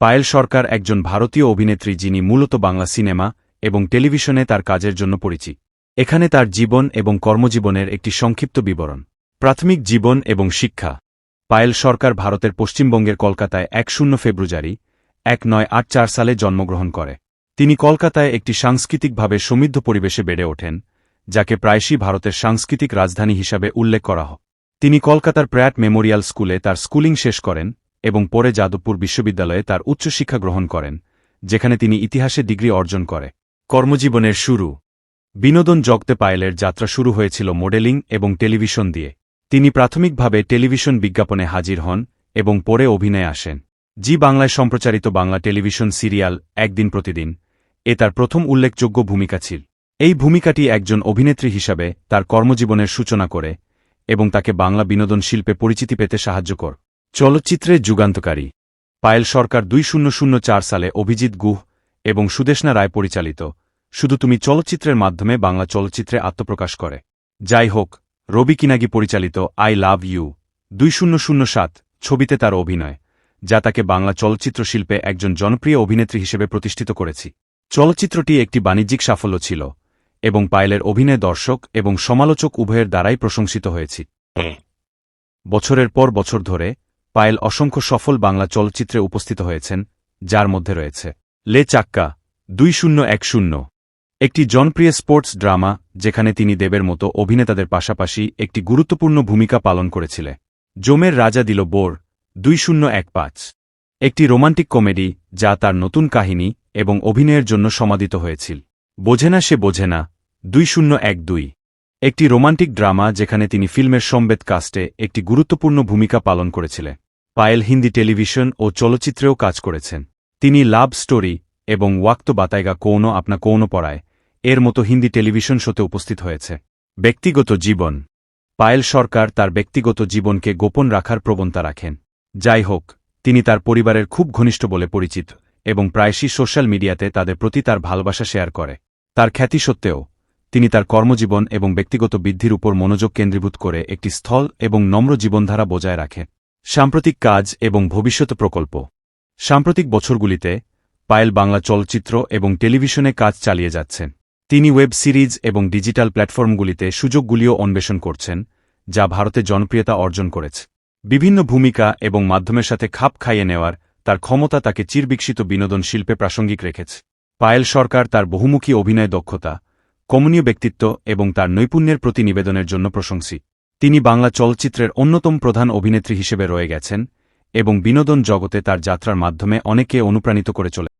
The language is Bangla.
পায়েল সরকার একজন ভারতীয় অভিনেত্রী যিনি মূলত বাংলা সিনেমা এবং টেলিভিশনে তার কাজের জন্য পরিচিত এখানে তার জীবন এবং কর্মজীবনের একটি সংক্ষিপ্ত বিবরণ। প্রাথমিক জীবন এবং শিক্ষা। পায়েল সরকার ভারতের পশ্চিমবঙ্গের কলকাতায় এক শূন্য ফেব্রুয়ারি এক নয় আট চার সালে জন্মগ্রহণ করে। তিনি কলকাতায় একটি সাংস্কৃতিকভাবে সমৃদ্ধ পরিবেশে বেড়ে ওঠেন, যাকে প্রায়শই ভারতের সাংস্কৃতিক রাজধানী হিসাবে উল্লেখ করা হয়। তিনি কলকাতার প্র্যাট মেমোরিয়াল স্কুলে তার স্কুলিং শেষ করেন এবং পরে যাদবপুর বিশ্ববিদ্যালয়ে তার উচ্চশিক্ষা গ্রহণ করেন, যেখানে তিনি ইতিহাসে ডিগ্রি অর্জন করে। কর্মজীবনের শুরু। বিনোদন জগতে পায়েলের যাত্রা শুরু হয়েছিল মডেলিং এবং টেলিভিশন দিয়ে। তিনি প্রাথমিকভাবে টেলিভিশন বিজ্ঞাপনে হাজির হন এবং পরে অভিনয়ে আসেন। জি বাংলায় সম্প্রচারিত বাংলা টেলিভিশন সিরিয়াল একদিন প্রতিদিন এ তার প্রথম উল্লেখযোগ্য ভূমিকা ছিল। এই ভূমিকাটি একজন অভিনেত্রী হিসাবে তার কর্মজীবনের সূচনা করে এবং তাকে বাংলা বিনোদন শিল্পে পরিচিতি পেতে সাহায্য কর। চলচ্চিত্রের যুগান্তকারী। পায়েল সরকার দুই শূন্য শূন্য চার সালে অভিজিৎ গুহ এবং সুদেশনা রায় পরিচালিত শুধু তুমি চলচ্চিত্রের মাধ্যমে বাংলা চলচ্চিত্রে আত্মপ্রকাশ করে। যাই হোক রবি কিনাগি পরিচালিত আই লাভ ইউ দুই শূন্য শূন্য সাত ছবিতে তার অভিনয় যা তাকে বাংলা চলচ্চিত্র শিল্পে একজন জনপ্রিয় অভিনেত্রী হিসেবে প্রতিষ্ঠিত করেছি। চলচ্চিত্রটি একটি বাণিজ্যিক সাফল্য ছিল এবং পায়েলের অভিনয় দর্শক এবং সমালোচক উভয়ের দ্বারাই প্রশংসিত হয়েছি। বছরের পর বছর ধরে পায়েল অসংখ্য সফল বাংলা চলচ্চিত্রে উপস্থিত হয়েছেন, যার মধ্যে রয়েছে লে চাক্কা, দুই শূন্য এক শূন্য, একটি জনপ্রিয় স্পোর্টস ড্রামা যেখানে তিনি দেবের মতো অভিনেতাদের পাশাপাশি একটি গুরুত্বপূর্ণ ভূমিকা পালন করেছিলেন। জোমের রাজা দিল বোর, দুই শূন্য এক পাঁচ, একটি রোমান্টিক কমেডি যা তার নতুন কাহিনী এবং অভিনয়ের জন্য সমাদিত হয়েছিল। বোঝে না সে বোঝে না, দুই শূন্য এক দুই, একটি রোমান্টিক ড্রামা যেখানে তিনি ফিল্মের সম্বেদ কাস্টে একটি গুরুত্বপূর্ণ ভূমিকা পালন করেছিলেন। পায়েল হিন্দি টেলিভিশন ও চলচ্চিত্রেও কাজ করেছেন। তিনি লাভ স্টোরি এবং ওয়াক্ত বাতাইগা কৌন আপনা কৌন পড়ায়, এর মতো হিন্দি টেলিভিশন শোতে উপস্থিত হয়েছে। ব্যক্তিগত জীবন। পায়েল সরকার তার ব্যক্তিগত জীবনকে গোপন রাখার প্রবণতা রাখেন। যাই হোক, তিনি তার পরিবারের খুব ঘনিষ্ঠ বলে পরিচিত এবং প্রায়শই সোশ্যাল মিডিয়াতে তাদের প্রতি তার ভালোবাসা শেয়ার করে। তার খ্যাতি সত্ত্বেও, তিনি তার কর্মজীবন এবং ব্যক্তিগত বৃদ্ধির উপর মনোযোগ কেন্দ্রীভূত করে একটি স্থল এবং নম্র জীবনধারা বজায় রাখে সাম্প্রতিক কাজ এবং ভবিষ্যৎ প্রকল্প। সাম্প্রতিক বছরগুলিতে, পায়েল বাংলা চলচ্চিত্র এবং টেলিভিশনে কাজ চালিয়ে যাচ্ছেন। তিনি ওয়েব সিরিজ এবং ডিজিটাল প্ল্যাটফর্মগুলিতে সুযোগগুলিও অন্বেষণ করছেন, যা ভারতে জনপ্রিয়তা অর্জন করেছে। বিভিন্ন ভূমিকা এবং মাধ্যমের সাথে খাপ খাইয়ে নেওয়ার তার ক্ষমতা তাকে চিরবিকশিত বিনোদন শিল্পে প্রাসঙ্গিক রেখেছে। পায়েল সরকার তার বহুমুখী অভিনয় দক্ষতা, কমনীয় ব্যক্তিত্ব এবং তার নৈপুণ্যের প্রতি নিবেদনের জন্য প্রশংসী। তিনি বাংলা চলচ্চিত্রের অন্যতম প্রধান অভিনেত্রী হিসেবে রয়ে গেছেন এবং বিনোদন জগতে তার যাত্রার মাধ্যমে অনেকে অনুপ্রাণিত করে চলে